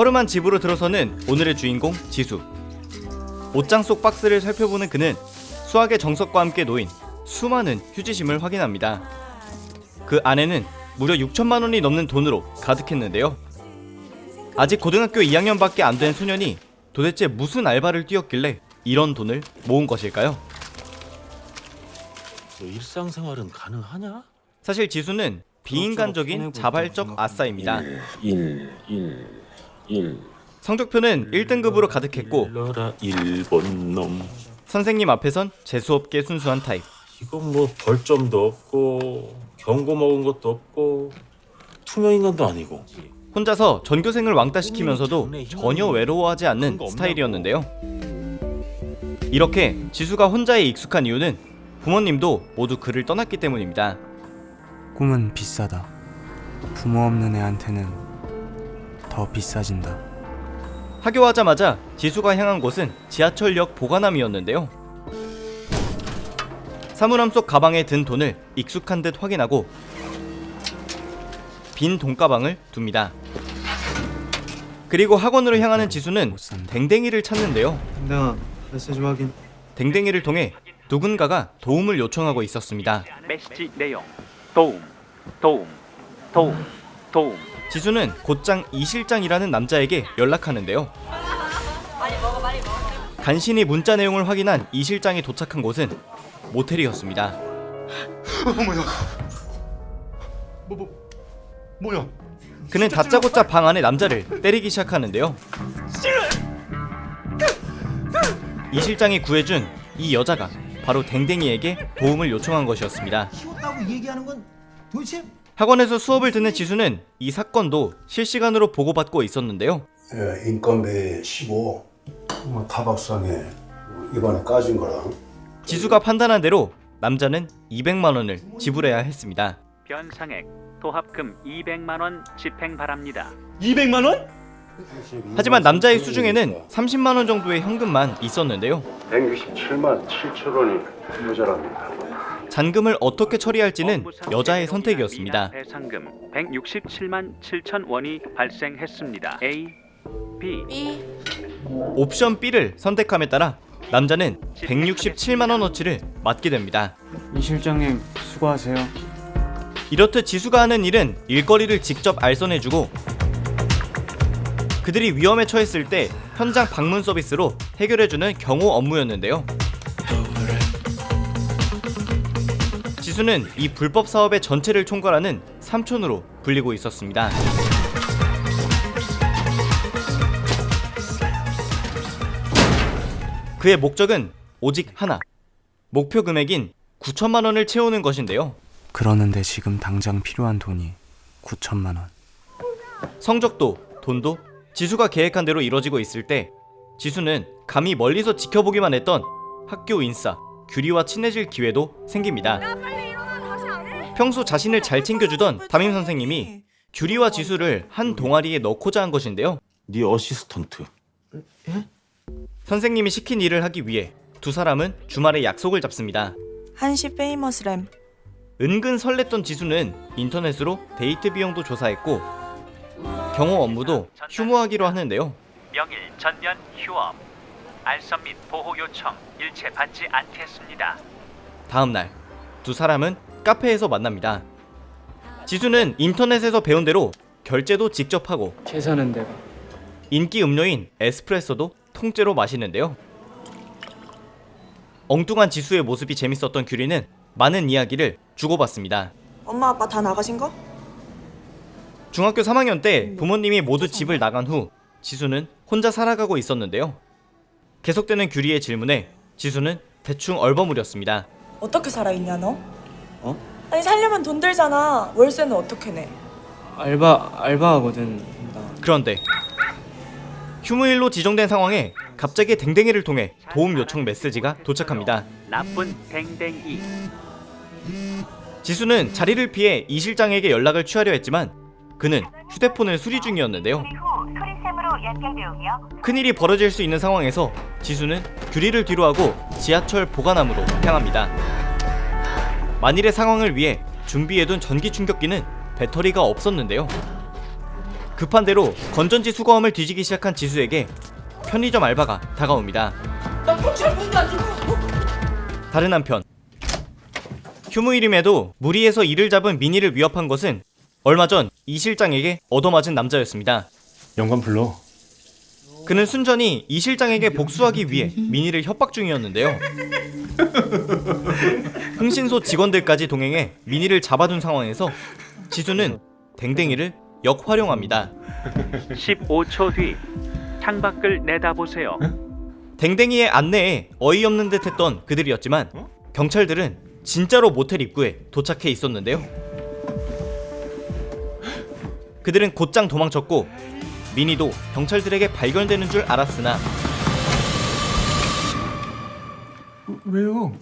허름한 집으로 들어서는 오늘의 주인공 지수. 옷장 속 박스를 살펴보는 그는 수학의 정석과 함께 놓인 수많은 휴지심을 확인합니다. 그 안에는 무려 6천만 원이 넘는 돈으로 가득했는데요. 아직 고등학교 2학년밖에 안 된 소년이 도대체 무슨 알바를 뛰었길래 이런 돈을 모은 것일까요? 너 일상생활은 가능하냐? 사실 지수는 비인간적인 자발적 아싸입니다. 1, 1, 1. 성적표는 1등급으로 가득했고 일러라 일본 놈. 선생님 앞에선 재수없게 순수한 타입. 이건 뭐 벌점도 없고 경고 먹은 것도 없고 투명 인간도 아니고. 혼자서 전교생을 왕따시키면서도 전혀 외로워하지 않는 스타일이었는데요. 이렇게 지수가 혼자에 익숙한 이유는 부모님도 모두 그를 떠났기 때문입니다. 꿈은 비싸다. 부모 없는 애한테는 더 비싸진다. 하교하자마자 지수가 향한 곳은 지하철역 보관함이었는데요. 사물함 속 가방에 든 돈을 익숙한 듯 확인하고 빈 돈가방을 둡니다. 그리고 학원으로 향하는 지수는 댕댕이를 찾는데요. 댕댕아, 메시지 확인. 댕댕이를 통해 누군가가 도움을 요청하고 있었습니다. 메시지 내용 도움 도움 도움 도움 지수는 곧장 이 실장이라는 남자에게 연락하는데요. 간신히 문자 내용을 확인한 이 실장이 도착한 곳은 모텔이었습니다. 뭐야? 그는 다짜고짜 방 안의 남자를 때리기 시작하는데요. 이 실장이 구해준 이 여자가 바로 댕댕이에게 도움을 요청한 것이었습니다. 키웠다고 얘기하는 건 도대체 학원에서 수업을 듣는 지수는 이 사건도 실시간으로 보고받고 있었는데요. 예, 인건비 15, 뭐 타박상에 이번에 까진 거랑 지수가 판단한 대로 남자는 200만 원을 지불해야 했습니다. 변상액 도합금 200만 원 집행 바랍니다. 200만 원? 하지만 남자의 수중에는 30만 원 정도의 현금만 있었는데요. 167만 7천 원이 모자랍니다. 잔금을 어떻게 처리할지는 여자의 선택이었습니다. 배상금 167만 7천 원이 발생했습니다. A, B, 옵션 B를 선택함에 따라 남자는 167만 원어치를 맞게 됩니다. 이 실장님 수고하세요. 이렇듯 지수가 하는 일은 일거리를 직접 알선해주고 그들이 위험에 처했을 때 현장 방문 서비스로 해결해주는 경호 업무였는데요. 지수는 이 불법 사업의 전체를 총괄하는 삼촌으로 불리고 있었습니다. 그의 목적은 오직 하나. 목표 금액인 9천만 원을 채우는 것인데요. 그러는데 지금 당장 필요한 돈이 9천만 원. 성적도 돈도 지수가 계획한 대로 이뤄지고 있을 때 지수는 감히 멀리서 지켜보기만 했던 학교 인싸 규리와 친해질 기회도 생깁니다. 평소 자신을 잘 챙겨주던 담임 선생님이 규리와 지수를 한 동아리에 넣고자 한 것인데요. 네 어시스턴트. 선생님이 시킨 일을 하기 위해 두 사람은 주말에 약속을 잡습니다. 한시 페이머스 램 은근 설렜던 지수는 인터넷으로 데이트 비용도 조사했고 경호 업무도 휴무하기로 하는데요. 명일 전면 휴업 알선 및 보호 요청 일체 받지 않겠습니다. 다음 날 두 사람은 카페에서 만납니다. 지수는 인터넷에서 배운 대로 결제도 직접 하고 계산은 내가. 인기 음료인 에스프레소도 통째로 마시는데요. 엉뚱한 지수의 모습이 재밌었던 규리는 많은 이야기를 주고받습니다. 엄마 아빠 다 나가신 거? 중학교 3학년 때 부모님이 모두 집을 나간 후 지수는 혼자 살아가고 있었는데요. 계속되는 규리의 질문에 지수는 대충 얼버무렸습니다. 어떻게 살아있냐 너? 어? 아니 살려면 돈 들잖아 월세는 어떻게 내? 알바 알바하거든. 나. 그런데 휴무일로 지정된 상황에 갑자기 댕댕이를 통해 도움 요청 메시지가 도착합니다. 나쁜 댕댕이 지수는 자리를 피해 이 실장에게 연락을 취하려 했지만 그는 휴대폰을 수리 중이었는데요. 큰일이 벌어질 수 있는 상황에서 지수는 규리를 뒤로 하고 지하철 보관함으로 향합니다. 만일의 상황을 위해 준비해둔 전기 충격기는 배터리가 없었는데요. 급한 대로 건전지 수거함을 뒤지기 시작한 지수에게 편의점 알바가 다가옵니다. 다른 한편 휴무일임에도 무리해서 이를 잡은 미니를 위협한 것은 얼마 전 이 실장에게 얻어맞은 남자였습니다. 영관 불러. 그는 순전히 이 실장에게 복수하기 위해 미니를 협박 중이었는데요. 흥신소 직원들까지 동행해 미니를 잡아둔 상황에서 지수는 댕댕이를 역활용합니다. 15초 뒤 창밖을 내다보세요. 댕댕이의 안내에 어이없는 듯했던 그들이었지만 경찰들은 진짜로 모텔 입구에 도착해 있었는데요. 그들은 곧장 도망쳤고 미니도 경찰들에게 발견되는 줄 알았으나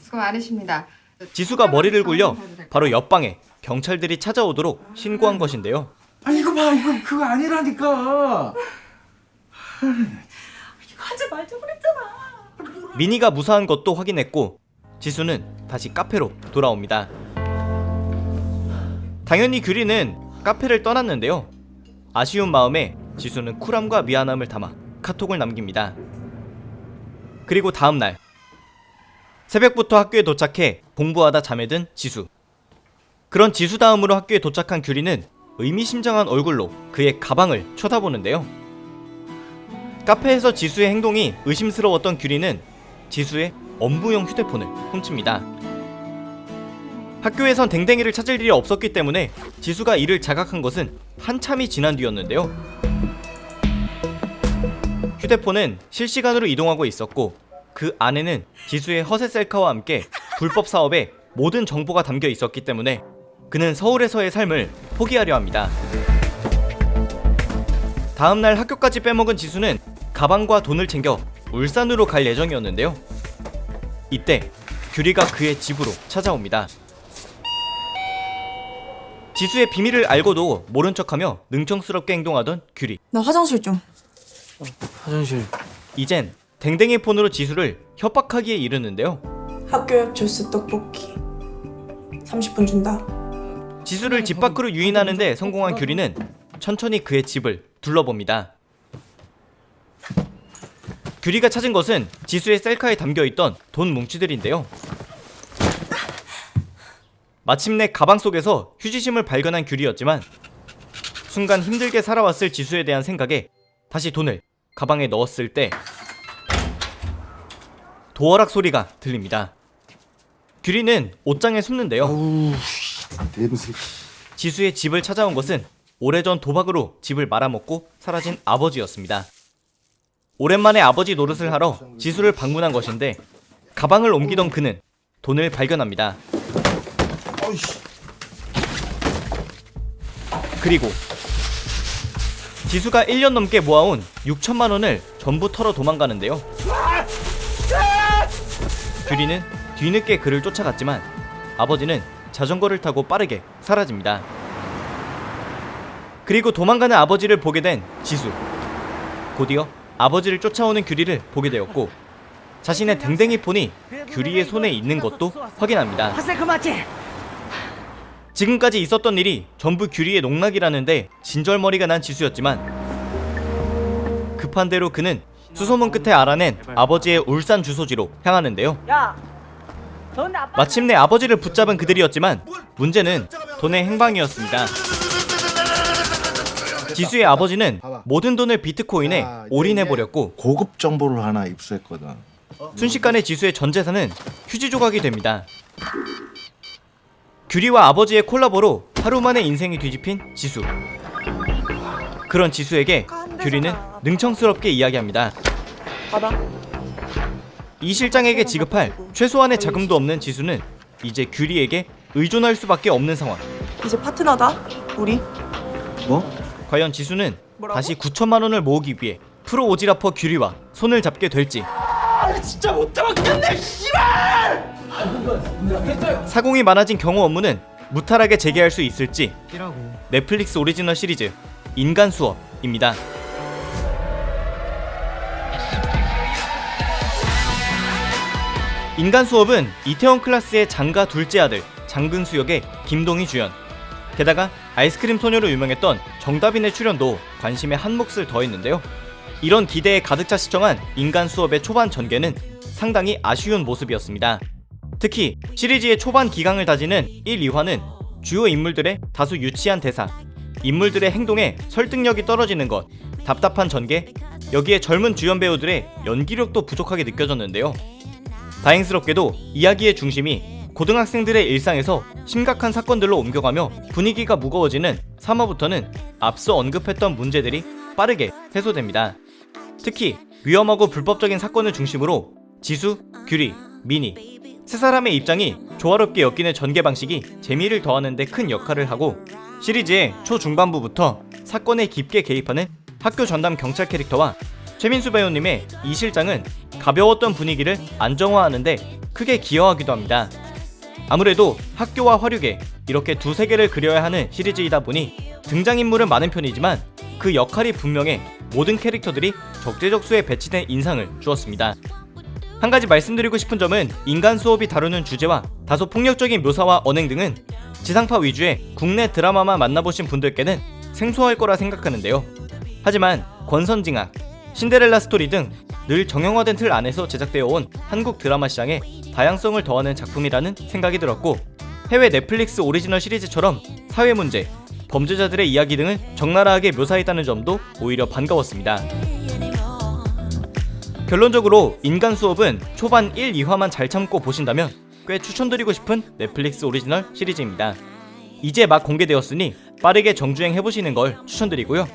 수고 많으십니다. 지수가 머리를 굴려 바로 옆방에 경찰들이 찾아오도록 신고한 것인데요. 아니 이거 봐 이거 그거 아니라니까. 하지 말자 그랬잖아. 미니가 무사한 것도 확인했고 지수는 다시 카페로 돌아옵니다. 당연히 규리는 카페를 떠났는데요. 아쉬운 마음에 지수는 쿨함과 미안함을 담아 카톡을 남깁니다. 그리고 다음 날 새벽부터 학교에 도착해 공부하다 잠에 든 지수. 그런 지수 다음으로 학교에 도착한 규리는 의미심장한 얼굴로 그의 가방을 쳐다보는데요. 카페에서 지수의 행동이 의심스러웠던 규리는 지수의 업무용 휴대폰을 훔칩니다. 학교에선 댕댕이를 찾을 일이 없었기 때문에 지수가 이를 자각한 것은 한참이 지난 뒤였는데요. 휴대폰은 실시간으로 이동하고 있었고 그 안에는 지수의 허세 셀카와 함께 불법 사업의 모든 정보가 담겨 있었기 때문에 그는 서울에서의 삶을 포기하려 합니다. 다음 날 학교까지 빼먹은 지수는 가방과 돈을 챙겨 울산으로 갈 예정이었는데요. 이때 규리가 그의 집으로 찾아옵니다. 지수의 비밀을 알고도 모른 척하며 능청스럽게 행동하던 규리. 나 화장실 좀. 화장실 이젠 댕댕이 폰으로 지수를 협박하기에 이르는데요. 학교 옆 주스 떡볶이. 30분 준다. 지수를 집 밖으로 유인하는데 성공한 규리는 천천히 그의 집을 둘러봅니다. 규리가 찾은 것은 지수의 셀카에 담겨 있던 돈 뭉치들인데요. 마침내 가방 속에서 휴지심을 발견한 규리였지만 순간 힘들게 살아왔을 지수에 대한 생각에 다시 돈을 가방에 넣었을 때 도어락 소리가 들립니다. 규리는 옷장에 숨는데요. 냄새. 지수의 집을 찾아온 것은 오래전 도박으로 집을 말아먹고 사라진 아버지였습니다. 오랜만에 아버지 노릇을 하러 지수를 방문한 것인데 가방을 옮기던 그는 돈을 발견합니다. 그리고 지수가 1년 넘게 모아온 6천만 원을 전부 털어 도망가는데요. 규리는 뒤늦게 그를 쫓아갔지만 아버지는 자전거를 타고 빠르게 사라집니다. 그리고 도망가는 아버지를 보게 된 지수. 곧이어 아버지를 쫓아오는 규리를 보게 되었고 자신의 댕댕이 폰이 규리의 손에 있는 것도 확인합니다. 지금까지 있었던 일이 전부 규리의 농락이라는데 진절머리가 난 지수였지만 급한 대로 그는 수소문 끝에 알아낸 아버지의 울산 주소지로 향하는데요. 마침내 아버지를 붙잡은 그들이었지만 문제는 돈의 행방이었습니다. 지수의 아버지는 모든 돈을 비트코인에 올인해버렸고 고급 정보를 하나 입수했거든. 순식간에 지수의 전 재산은 휴지 조각이 됩니다. 규리와 아버지의 콜라보로 하루 만에 인생이 뒤집힌 지수. 그런 지수에게 규리는 능청스럽게 이야기합니다. 받아. 이 실장에게 지급할 최소한의 자금도 없는 지수는 이제 규리에게 의존할 수밖에 없는 상황. 이제 파트너다. 우리. 과연 지수는 뭐라고? 다시 9천만 원을 모으기 위해 프로 오지라퍼 규리와 손을 잡게 될지. 사공이 많아진 경호 업무는 무탈하게 재개할 수 있을지. 넷플릭스 오리지널 시리즈 인간 수업입니다. 인간 수업은 이태원 클라스의 장가 둘째 아들 장근수 역의 김동희 주연. 게다가 아이스크림 소녀로 유명했던 정다빈의 출연도 관심에 한 몫을 더했는데요. 이런 기대에 가득 차 시청한 인간 수업의 초반 전개는 상당히 아쉬운 모습이었습니다. 특히 시리즈의 초반 기강을 다지는 1, 2화는 주요 인물들의 다소 유치한 대사, 인물들의 행동에 설득력이 떨어지는 것, 답답한 전개, 여기에 젊은 주연 배우들의 연기력도 부족하게 느껴졌는데요. 다행스럽게도 이야기의 중심이 고등학생들의 일상에서 심각한 사건들로 옮겨가며 분위기가 무거워지는 3화부터는 앞서 언급했던 문제들이 빠르게 해소됩니다. 특히 위험하고 불법적인 사건을 중심으로 지수, 규리, 미니 세 사람의 입장이 조화롭게 엮이는 전개 방식이 재미를 더하는데 큰 역할을 하고 시리즈의 초중반부부터 사건에 깊게 개입하는 학교 전담 경찰 캐릭터와 최민수 배우님의 이 실장은 가벼웠던 분위기를 안정화하는데 크게 기여하기도 합니다. 아무래도 학교와 화류계 이렇게 두 세계를 그려야 하는 시리즈이다 보니 등장인물은 많은 편이지만 그 역할이 분명해 모든 캐릭터들이 적재적소에 배치된 인상을 주었습니다. 한 가지 말씀드리고 싶은 점은 인간 수업이 다루는 주제와 다소 폭력적인 묘사와 언행 등은 지상파 위주의 국내 드라마만 만나보신 분들께는 생소할 거라 생각하는데요. 하지만 권선징악, 신데렐라 스토리 등 늘 정형화된 틀 안에서 제작되어 온 한국 드라마 시장에 다양성을 더하는 작품이라는 생각이 들었고 해외 넷플릭스 오리지널 시리즈처럼 사회 문제, 범죄자들의 이야기 등을 적나라하게 묘사했다는 점도 오히려 반가웠습니다. 결론적으로 인간 수업은 초반 1, 2화만 잘 참고 보신다면 꽤 추천드리고 싶은 넷플릭스 오리지널 시리즈입니다. 이제 막 공개되었으니 빠르게 정주행 해보시는 걸 추천드리고요.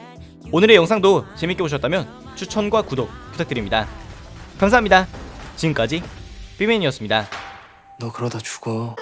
오늘의 영상도 재밌게 보셨다면 추천과 구독 부탁드립니다. 감사합니다. 지금까지 비맨이었습니다. 너 그러다 죽어